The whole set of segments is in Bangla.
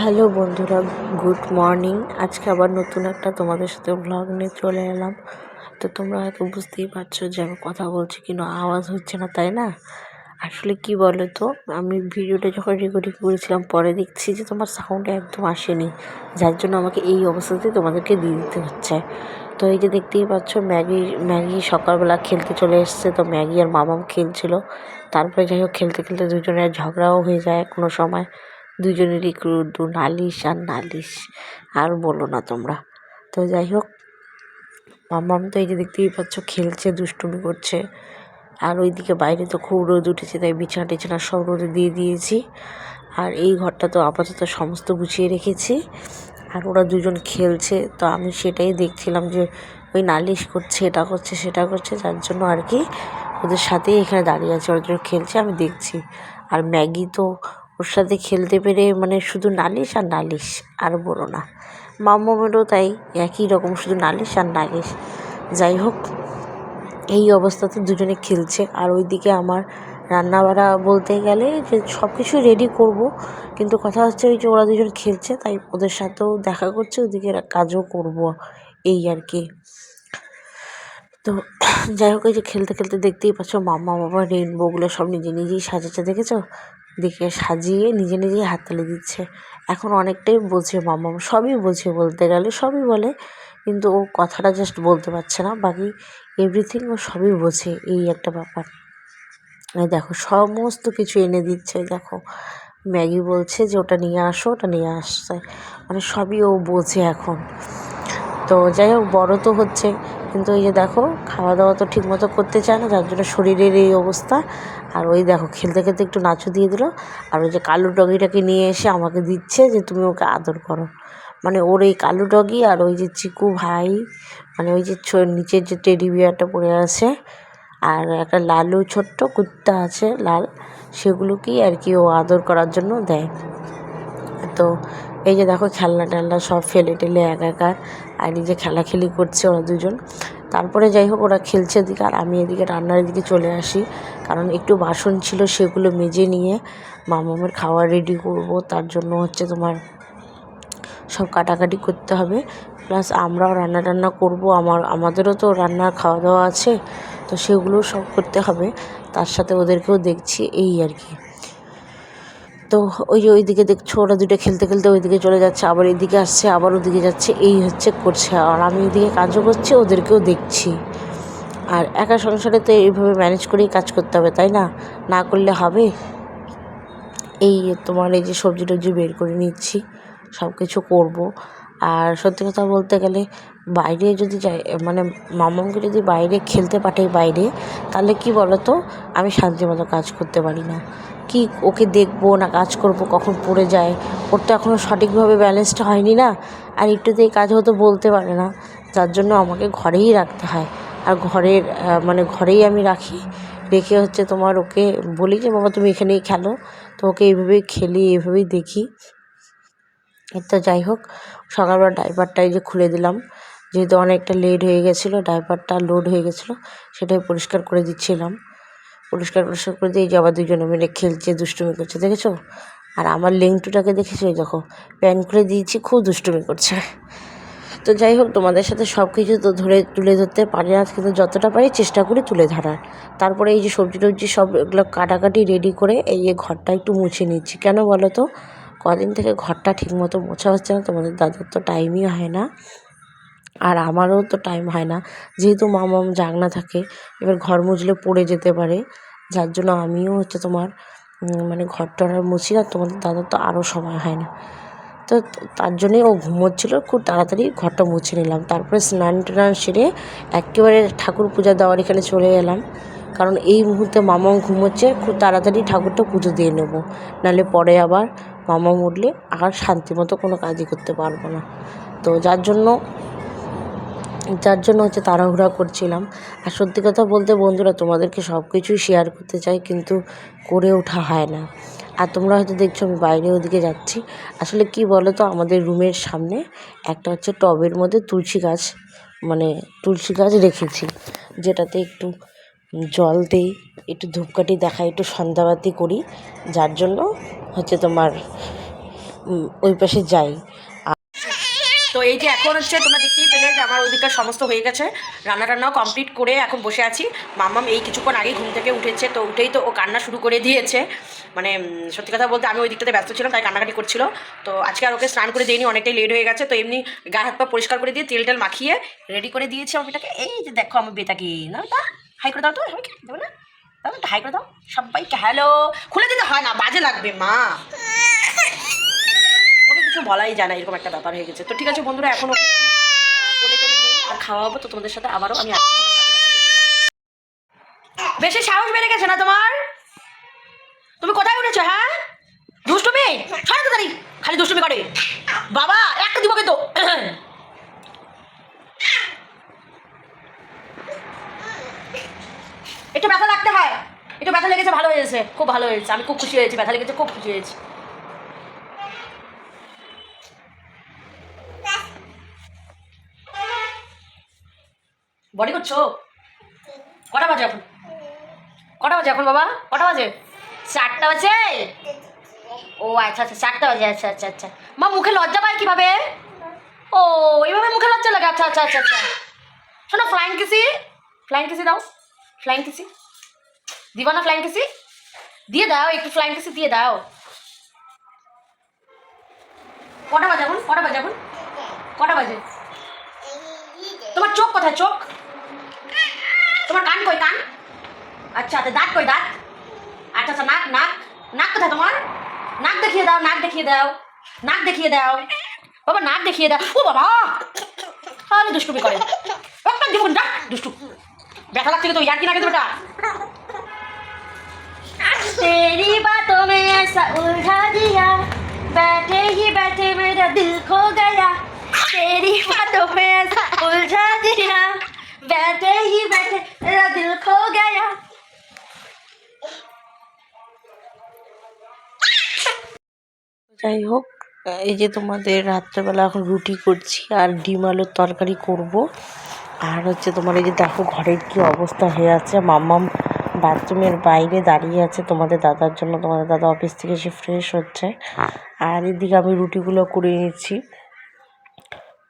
হ্যালো বন্ধুরা, গুড মর্নিং। আজকে আবার নতুন একটা তোমাদের সাথে ব্লগ নিয়ে চলে এলাম। তো তোমরা হয়তো বুঝতেই পারছ যে আমি কথা বলছি কিন্তু আওয়াজ হচ্ছে না, তাই না? আসলে কি বলো তো আমি ভিডিওটা যখন রেকর্ডিং করেছিলাম, পরে দেখছি যে তোমার সাউন্ড একদম আসেনি। যার জন্য আমাকে এই অবস্থাতে তোমাদেরকে দিয়ে দিতে হচ্ছে। তো এই যে দেখতেই পাচ্ছ, ম্যাগি ম্যাগি সকালবেলা খেলতে চলে এসছে। তো ম্যাগি আর মামাম খেলছিল। তারপরে যাই হোক, খেলতে খেলতে দুজনের ঝগড়াও হয়ে যায় কোনো সময়। দুজনেরই ক্রুদ্ধ নালিশ আর নালিশ, আর বলো না তোমরা। তো যাই হোক মাম্মাম তো এই যে দেখতেই পাচ্ছ খেলছে, দুষ্টুমি করছে। আর ওইদিকে বাইরে তো খুব রোদ উঠেছে, তাই বিছানা টিছানা সব রোদে দিয়ে দিয়েছি। আর এই ঘরটা তো আপাতত সমস্ত গুছিয়ে রেখেছি। আর ওরা দুজন খেলছে, তো আমি সেটাই দেখছিলাম যে ওই নালিশ করছে, এটা করছে, সেটা করছে, যার জন্য আর কি ওদের সাথেই এখানে দাঁড়িয়ে আছে, ওরা খেলছে, আমি দেখছি। আর ম্যাগি তো ওর সাথে খেলতে পেরে মানে শুধু নালিশ আর নালিশ, আর বলো না। মাম্মামেরও তাই একই রকম, শুধু নালিশ আর নালিশ। যাই হোক, এই অবস্থাতে দুজনে খেলছে। আর ওইদিকে আমার রান্না বাড়া বলতে গেলে যে সব কিছু রেডি করব, কিন্তু কথা হচ্ছে ওই যে ওরা দুজন খেলছে, তাই ওদের সাথেও দেখা করছে, ওদিকে কাজও করব এই আর কি। তো যাই হোক, এই যে খেলতে খেলতে দেখতেই পাচ্ছ মাম্মা, বাবা রেনবোগুলো সব নিজে নিজেই সাজাচ্ছে, দেখেছ? দেখে সাজিয়ে নিজে নিজেই হাততালি দিচ্ছে। এখন অনেকটাই বোঝে মামা, সবই বোঝে বলতে গেলে, সবই বলে। কিন্তু ও কথাটা জাস্ট বলতে পারছে না, বাকি এভরিথিং ও সবই বোঝে, এই একটা ব্যাপার। দেখো, সমস্ত কিছু এনে দিচ্ছে, দেখো। ম্যাগি বলছে যে, ওটা নিয়ে আসো, ওটা নিয়ে আসছে। মানে সবই ও বোঝে এখন। তো যাই হোক, বড়ো তো হচ্ছে। কিন্তু ওই যে দেখো খাওয়া দাওয়া তো ঠিক মতো করতে চায় না, যার জন্য শরীরের এই অবস্থা। আর ওই দেখো, খেলতে খেলতে একটু নাচু দিয়ে দিল। আর ওই যে কালো ডগিটাকে নিয়ে এসে আমাকে দিচ্ছে যে, তুমি ওকে আদর করো। মানে ওর এই কালো ডগি আর ওই যে চিকু ভাই মানে ওই যে নিচের যে টেডি বিয়ারটা পড়ে আছে, আর একটা লালু ছোট্ট কুত্তা আছে, লাল, সেগুলোকেই আর কি ও আদর করার জন্য দেয়। তো এই যে দেখো খেলনা টেলনা সব ফেলে টেলে একাকার, আর নিজে খেলাখেলি করছে ওরা দুজন। তারপরে যাই হোক ওরা খেলছে এদিকে, আর আমি এদিকে রান্নার দিকে চলে আসি। কারণ একটু বাসন ছিল সেগুলো মেজে নিয়ে মামামের খাওয়া রেডি করব, তার জন্য হচ্ছে তোমার সব কাটাকাটি করতে হবে। প্লাস আমরাও রান্না টান্না করব, আমার, আমাদেরও তো রান্নার খাওয়া দাওয়া আছে, তো সেগুলোও সব করতে হবে। তার সাথে ওদেরকেও দেখছি, এই আর কি। তো ওই যে ওইদিকে দেখছ, ওরা দুটো খেলতে খেলতে ওইদিকে চলে যাচ্ছে, আবার এদিকে আসছে, আবার ওদিকে যাচ্ছে, এই হচ্ছে করছে। আর আমি এদিকে কাজও করছি, ওদেরকেও দেখছি। আর একা সংসারে তো এইভাবে ম্যানেজ করেই কাজ করতে হবে, তাই না? না করলে হবে? এই তোমার এই যে সবজি টবজি বের করে নিচ্ছি সব কিছু করব। আর সত্যি কথা বলতে গেলে বাইরে যদি যাই মানে মামাকে যদি বাইরে খেলতে পাঠাই বাইরে, তাহলে কি বলো তো আমি শান্তি মতো কাজ করতে পারি না। কি ওকে দেখব না কাজ করব, কখন পড়ে যায়? ওর তো এখনও সঠিকভাবে ব্যালেন্সটা হয়নি না। আর একটুতেই কাজ হতো বলতে পারে না। যার জন্য আমাকে ঘরেই রাখতে হয়। আর ঘরের মানে ঘরেই আমি রাখি। রেখে হচ্ছে তোমার ওকে বলি যে, বাবা, তুমি এখানেই খেলো। তো ওকে এইভাবেই খেলি, এইভাবেই দেখি। তো যাই হোক, সকালবেলা ডাইপারটা এই যে খুলে দিলাম। যেহেতু অনেকটা লেট হয়ে গেছিল ডাইপারটা লোড হয়ে গেছিল, সেটাই পরিষ্কার করে দিচ্ছিলাম। পরিষ্কার পরিষ্কার করে দিয়ে যে আবার দুজনে মিলে খেলছে, দুষ্টুমি করছে, দেখেছ? আর আমার লেংটুটাকে দেখেছ? দেখো, প্যান খুলে দিয়েছি, খুব দুষ্টুমি করছে। তো যাই হোক, তোমাদের সাথে সব কিছু তো ধরে তুলে ধরতে পারি না, কিন্তু যতটা পারি চেষ্টা করি তুলে ধরার। তারপরে এই যে সবজি টবজি সব এগুলো কাটাকাটি রেডি করে এই যে ঘরটা একটু মুছে নিচ্ছি। কেন বলো তো? কদিন থেকে ঘরটা ঠিকমতো মোছা হচ্ছে না, তোমাদের দাদার তো টাইমই হয় না। আর আমারও তো টাইম হয় না। যেহেতু মা মামাম জাগনা থাকে, এবার ঘর মুছলে পড়ে যেতে পারে। যার জন্য আমিও হচ্ছে তোমার মানে ঘর টর আর মুছি না, তোমাদের দাদার তো আরও সময় হয় না। তো তার জন্যই ও ঘুমোচ্ছিল, খুব তাড়াতাড়ি ঘরটা মুছে নিলাম। তারপরে স্নান টান সেরে একেবারে ঠাকুর পূজা দেওয়ার এখানে চলে এলাম। কারণ এই মুহূর্তে মামাও ঘুমোচ্ছে, খুব তাড়াতাড়ি ঠাকুরটা পুজো দিয়ে নেব। নাহলে পরে আবার মামা উঠলে আর শান্তি মতো কোনো কাজই করতে পারব না। তো যার জন্য যার জন্য হচ্ছে তাড়াহুড়া করছিলাম। আর সত্যি কথা বলতে বন্ধুরা, তোমাদেরকে সব কিছুই শেয়ার করতে চাই, কিন্তু করে ওঠা হয় না। আর তোমরা হয়তো দেখছ, আমি বাইরে ওদিকে যাচ্ছি। আসলে কি বলো তো আমাদের রুমের সামনে একটা হচ্ছে টবের মধ্যে তুলসী গাছ মানে তুলসী গাছ রেখেছি। যেটাতে একটু জল দিই, একটু ধূপকাঠি দেখাই, একটু সন্ধ্যাবাতি করি। যার জন্য হচ্ছে তোমার ওই পাশে যাই। তো এই যে এখন হচ্ছে তোমরা দেখতেই পেলে যে আমার ওইদিককার সমস্ত হয়ে গেছে। রান্না টান্নাও কমপ্লিট করে এখন বসে আছি। মাম্মাম এই কিছুক্ষণ আগেই ঘুম থেকে উঠেছে, তো উঠেই তো ও কান্না শুরু করে দিয়েছে। মানে সত্যি কথা বলতে আমি ওই দিকটাতে ব্যস্ত ছিলাম, তাই কান্নাকাটি করছিল। তো আজকে আর ওকে স্নান করে দিইনি, অনেকটাই লেট হয়ে গেছে, তো এমনি গায়ে হাত পা পরিষ্কার করে দিয়ে তেল টেল মাখিয়ে রেডি করে দিয়েছি আমার বেটাকে এই যে দেখো আমার বেটাকে না বেটা হাই করে দাও তো দেবো না? দাও হাই করে দাও। সবাইকে হ্যালো খুলে দিতে হয় না, বাজে লাগবে, মা। কিছু বলাই যায় না, এরকম একটা ব্যাপার হয়ে গেছে। তো ঠিক আছে বন্ধুরা, এখনও আর খাওয়াবো তো তোমাদের সাথে আবারও, আমি আসছি। বেশি সাহস বেড়ে গেছে না তোমার? তুমি কোথায় উঠেছো হ্যাঁ? দুষ্টুমি? ছয় তাড়াতাড়ি খালি দুষ্টুমি করে। বাবা একটা দিব কিন্তু। একটু ব্যথা লাগতে হয়। একটু ব্যথা লেগেছে, ভালো হয়েছে। খুব ভালো হয়েছে। আমি খুব খুশি হয়েছি, ব্যথা লেগেছে, খুব খুশি হয়েছি। বডি করছ? কটা বাজে এখন? কটা বাজে এখন বাবা? কটা বাজে? চারটা বাজে? ও আচ্ছা আচ্ছা চারটা বাজে আচ্ছা আচ্ছা আচ্ছা। মা, মুখে লজ্জা পায় কীভাবে? ও, এইভাবে মুখে লজ্জা লাগে? আচ্ছা আচ্ছা আচ্ছা আচ্ছা। শোনো ফ্লাইং কিসি ফ্লাইং কিসি দাও। ফ্লাইং কিসি দিবা না ফ্লাইং কিসি দিয়ে দাও, একটু ফ্লাইং কিসি দিয়ে দাও। কটা বাজে এখন? কটা বাজে এখন? কটা বাজে? তোমার চোখ কোথায়? চোখ? তোমার কান কই কান আচ্ছা আচ্ছা দাঁত কই দাঁত আচ্ছা আচ্ছা নাক নাক নাক কোথায় তোমার নাক দেখিয়ে দাও নাক দেখিয়ে দাও নাক দেখিয়ে দাও বাবা নাক দেখিয়ে দাও ও বাবা আরে দুষ্টুমি করে একটা জীবন ডাক দুষ্টু ব্যথা লাগছে তো ইয়ার কি নাকি বেটা तेरी बातों में ऐसा उलझा दिया बैठे ही बैठे मेरा दिल खो गया तेरी बातों में ऐसा उलझा दिया बैठे ही बैठे मेरा दिल खो गया যাই হোক এই যে তোমাদের রাত্রেবেলা এখন রুটি করছি আর ডিম আলুর তরকারি করব আর হচ্ছে তোমার এই যে দেখো ঘরের কি অবস্থা হয়ে আছে মাম্মাম বাথরুমের বাইরে দাঁড়িয়ে আছে তোমাদের দাদার জন্য তোমাদের দাদা অফিস থেকে এসে ফ্রেশ হচ্ছে আর এদিকে আমি রুটিগুলো করে নিচ্ছি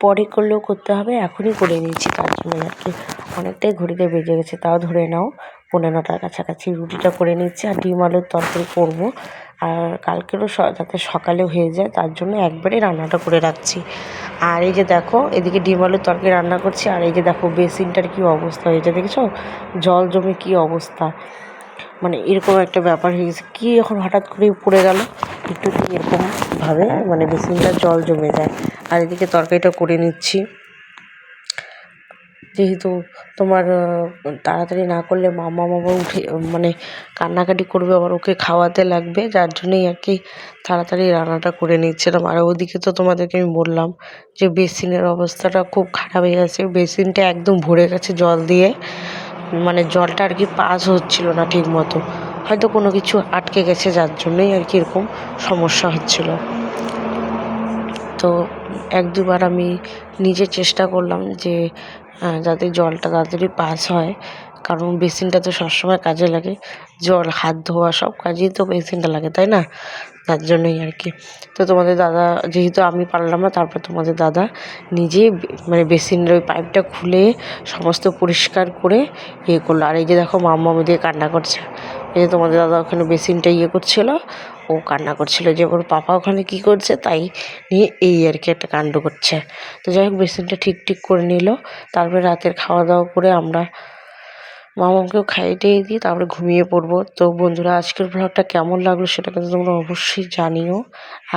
পরে করলেও করতে হবে, এখনই করে নিয়েছি তার জন্য আর কি। অনেকটাই ঘড়িতে বেজে গেছে, তাও ধরে নাও। পনেরো নটার কাছাকাছি রুটিটা করে নিচ্ছি আর ডিম আলুর তরকারি করব। আর কালকেরও যাতে সকালে হয়ে যায়, তার জন্য একবারে রান্নাটা করে রাখছি। আর এই যে দেখো, এদিকে ডিম আলুর তরকারি রান্না করছি, আর এই যে দেখো বেসিনটার কী অবস্থা হয়েছে, দেখেছ? জল জমে কী অবস্থা। মানে এরকম একটা ব্যাপার হয়ে গেছে, কী এখন হঠাৎ করে পড়ে গেল? একটু এরকমভাবে মানে বেসিনটা জল জমে যায়। আর এদিকে তরকারিটা করে নিচ্ছি। যেহেতু তোমার তাড়াতাড়ি না করলে মামা মামা উঠে মানে কান্নাকাটি করবে, আবার ওকে খাওয়াতে লাগবে, যার জন্যই আর কি তাড়াতাড়ি রান্নাটা করে নিচ্ছিলাম। আর ওদিকে তো তোমাদেরকে আমি বললাম যে বেসিনের অবস্থাটা খুব খারাপ হয়ে গেছে। বেসিনটা একদম ভরে গেছে জল দিয়ে। মানে জলটা আর কি পাস হচ্ছিল না ঠিক মতো হয়তো কোনো কিছু আটকে গেছে, যার জন্যই আর কি এরকম সমস্যা হচ্ছিল। তো এক দুবার আমি নিজে চেষ্টা করলাম যে যাতে জলটা তাড়াতাড়ি পাস হয়। কারণ বেসিনটা তো সবসময় কাজে লাগে। জল, হাত, ধোয়া সব কাজেই তো বেসিনটা লাগে, তাই না? তার জন্যই আর কি। তো তোমাদের দাদা, যেহেতু আমি পারলাম না, তারপর তোমাদের দাদা নিজেই মানে বেসিনের ওই পাইপটা খুলে সমস্ত পরিষ্কার করে ইয়ে করল। আর এই যে দেখো মাম্মা দিয়ে কান্না করছে। এই যে তোমাদের দাদা ওখানে বেসিনটা ইয়ে করছিল ও কান্না করছিল যে ওর পাপা ওখানে কী করছে তাই নিয়ে এই আর কি একটা কাণ্ড করছে। তো যাই হোক, বেসিনটা ঠিক ঠিক করে নিল। তারপরে রাতের খাওয়া দাওয়া করে আমরা মামাকেও খাইয়ে টাইয়ে দিয়ে তারপরে ঘুমিয়ে পড়ব। তো বন্ধুরা, আজকের ব্লগটা কেমন লাগল সেটা কিন্তু তোমরা অবশ্যই জানিও।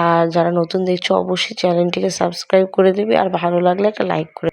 আর যারা নতুন দেখছ, অবশ্যই চ্যানেলটিকে সাবস্ক্রাইব করে দেবে। আর ভালো লাগলে একটা লাইক করে